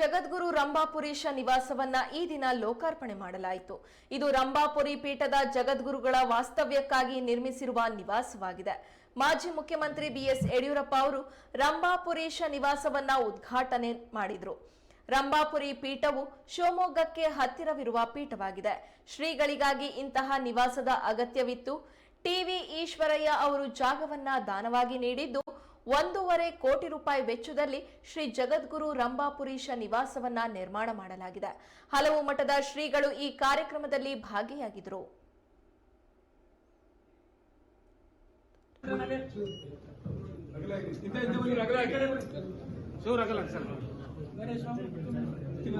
ಜಗದ್ಗುರು ರಂಭಾಪುರೀಶ ನಿವಾಸವನ್ನ ಈ ದಿನ ಲೋಕಾರ್ಪಣೆ ಮಾಡಲಾಯಿತು. ಇದು ರಂಭಾಪುರಿ ಪೀಠದ ಜಗದ್ಗುರುಗಳ ವಾಸ್ತವ್ಯಕ್ಕಾಗಿ ನಿರ್ಮಿಸಿರುವ ನಿವಾಸವಾಗಿದೆ. ಮಾಜಿ ಮುಖ್ಯಮಂತ್ರಿ ಬಿಎಸ್ ಯಡಿಯೂರಪ್ಪ ಅವರು ರಂಭಾಪುರೀಶ ನಿವಾಸವನ್ನ ಉದ್ಘಾಟನೆ ಮಾಡಿದರು. ರಂಭಾಪುರಿ ಪೀಠವು ಶಿವಮೊಗ್ಗಕ್ಕೆ ಹತ್ತಿರವಿರುವ ಪೀಠವಾಗಿದೆ. ಶ್ರೀಗಳಿಗಾಗಿ ಇಂತಹ ನಿವಾಸದ ಅಗತ್ಯವಿತ್ತು. ಟಿವಿ ಈಶ್ವರಯ್ಯ ಅವರು ಜಾಗವನ್ನ ದಾನವಾಗಿ ನೀಡಿದ್ದು ಒಂದೂವರೆ ಕೋಟಿ ರೂಪಾಯಿ ವೆಚ್ಚದಲ್ಲಿ ಶ್ರೀ ಜಗದ್ಗುರು ರಂಭಾಪುರೀಶ ನಿವಾಸವನ್ನ ನಿರ್ಮಾಣ ಮಾಡಲಾಗಿದೆ. ಹಲವು ಮಠದ ಶ್ರೀಗಳು ಈ ಕಾರ್ಯಕ್ರಮದಲ್ಲಿ ಭಾಗಿಯಾಗಿದ್ದರು.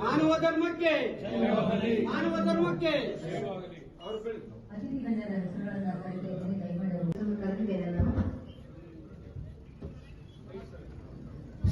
ಮಾನವ ಧರ್ಮಕ್ಕೆ ಮಾನವ ಧರ್ಮಕ್ಕೆ.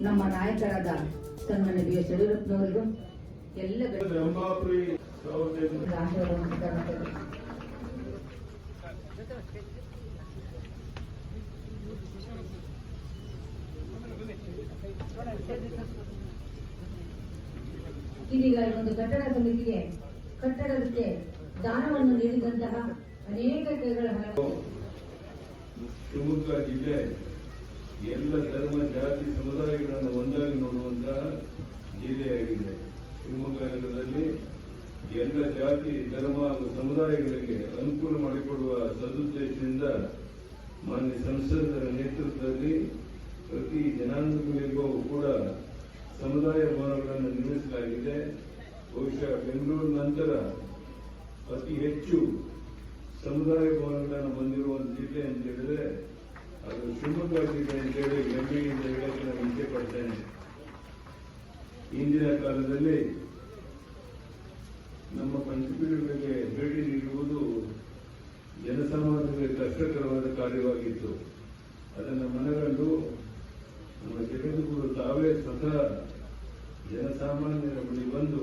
ನಮ್ಮ ನಾಯಕರಾದ ಸನ್ಮಾನ್ಯ ಬಿ ಎಸ್ ಯಡಿಯೂರಪ್ಪನವರಿಗೂ ಎಲ್ಲ. ಇದೀಗ ಒಂದು ಕಟ್ಟಡ ಸಮಿತಿಗೆ ಕಟ್ಟಡಕ್ಕೆ ದಾನವನ್ನು ನೀಡಿದಂತಹ ಅನೇಕ ಕೈಗಳ ಶಿವಮೊಗ್ಗ ಜಿಲ್ಲೆ ಎಲ್ಲ ಧರ್ಮ, ಜಾತಿ, ಸಮುದಾಯಗಳನ್ನು ಒಂದಾಗಿ ನೋಡುವಂತಹ ಜಿಲ್ಲೆಯಾಗಿದೆ ಶಿವಮೊಗ್ಗ ನಗರದಲ್ಲಿ ಎಲ್ಲ ಜಾತಿ, ಧರ್ಮ ಹಾಗೂ ಸಮುದಾಯಗಳಿಗೆ ಅನುಕೂಲ ಮಾಡಿಕೊಡುವ ಸದುದ್ದೇಶದಿಂದ ಮಾನ್ಯ ಸಂಸದರ ನೇತೃತ್ವದಲ್ಲಿ ಪ್ರತಿ ಜನಾಂಗಗಳಿಗೂ ಕೂಡ ಸಮುದಾಯ ಭವನಗಳನ್ನು ನಿರ್ಮಿಸಲಾಗಿದೆ. ಬಹುಶಃ ಬೆಂಗಳೂರು ನಂತರ ಅತಿ ಹೆಚ್ಚು ಸಮುದಾಯ ಭವನಗಳನ್ನು ಹೊಂದಿರುವ ಜಿಲ್ಲೆ ಅಂತ ಹೇಳಿದ್ರೆ ಅದು ಶಿವಮೊಗ್ಗ ಕೇಳಿ ಅಂತೇಳಿ ಹೆಮ್ಮೆಯಿಂದ ಹೇಳಕ್ಕೆ ನಾನು ಇಚ್ಛೆ ಪಡ್ತೇನೆ. ಇಂದಿನ ಕಾಲದಲ್ಲಿ ನಮ್ಮ ಪಂಚಪೀಠಗಳಿಗೆ ಭೇಟಿ ನೀಡುವುದು ಜನಸಾಮಾನ್ಯರಿಗೆ ಕಷ್ಟಕರವಾದ ಕಾರ್ಯವಾಗಿತ್ತು. ಅದನ್ನು ಮನಗಂಡು ನಮ್ಮ ಜಗದ್ಗುರು ತಾವೇ ಸ್ವತಃ ಜನಸಾಮಾನ್ಯರ ಬಳಿ ಬಂದು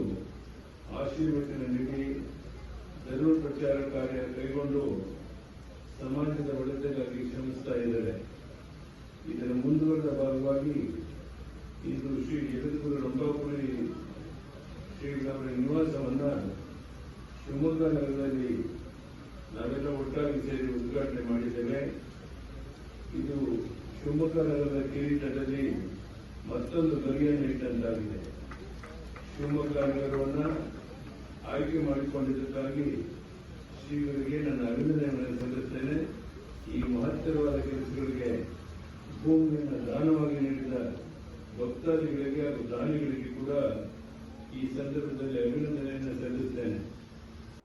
ಆಶೀರ್ವಚನ ನೀಡಿ ಧರ್ಮ ಪ್ರಚಾರ ಕಾರ್ಯ ಕೈಗೊಂಡು ಸಮಾಜದ ಒಳಿತಿಗಾಗಿ ಶ್ರಮಿಸ್ತಾ ಇದ್ದಾರೆ. ಇದರ ಮುಂದುವರೆದ ಭಾಗವಾಗಿ ಇಂದು ಶ್ರೀ ಜಗದ್ಗುರು ರಂಭಾಪುರಿ ಶ್ರೀಗಳವರ ನಿವಾಸವನ್ನು ಶಿವಮೊಗ್ಗ ನಗರದಲ್ಲಿ ನಾವೆಲ್ಲ ಒಟ್ಟಾಗಿ ಸೇರಿ ಉದ್ಘಾಟನೆ ಮಾಡಿದ್ದೇವೆ. ಇದು ಶಿವಮೊಗ್ಗ ನಗರದ ಕಿರೀಟದಲ್ಲಿ ಮತ್ತೊಂದು ಗರಿಯನ್ನು ಇಟ್ಟಂತಾಗಿದೆ ಶಿವಮೊಗ್ಗ ನಗರವನ್ನು ಆಯ್ಕೆ ಮಾಡಿಕೊಂಡಿದ್ದಕ್ಕಾಗಿ ಶ್ರೀಗಳಿಗೆ ನನ್ನ ಅಭಿನಂದನೆಗಳನ್ನು ಸಲ್ಲಿಸುತ್ತೇನೆ ಈ ಮಹತ್ತರವಾದ ಕೆಲಸಗಳಿಗೆ ಭೂಮಿಯನ್ನು ದಾನವಾಗಿ ನೀಡಿದ ಭಕ್ತಾದಿಗಳಿಗೆ ಹಾಗೂ ದಾನಿಗಳಿಗೆ ಕೂಡ ಈ ಸಂದರ್ಭದಲ್ಲಿ ಅಭಿನಂದನೆಯನ್ನು ಸಲ್ಲಿಸುತ್ತೇನೆ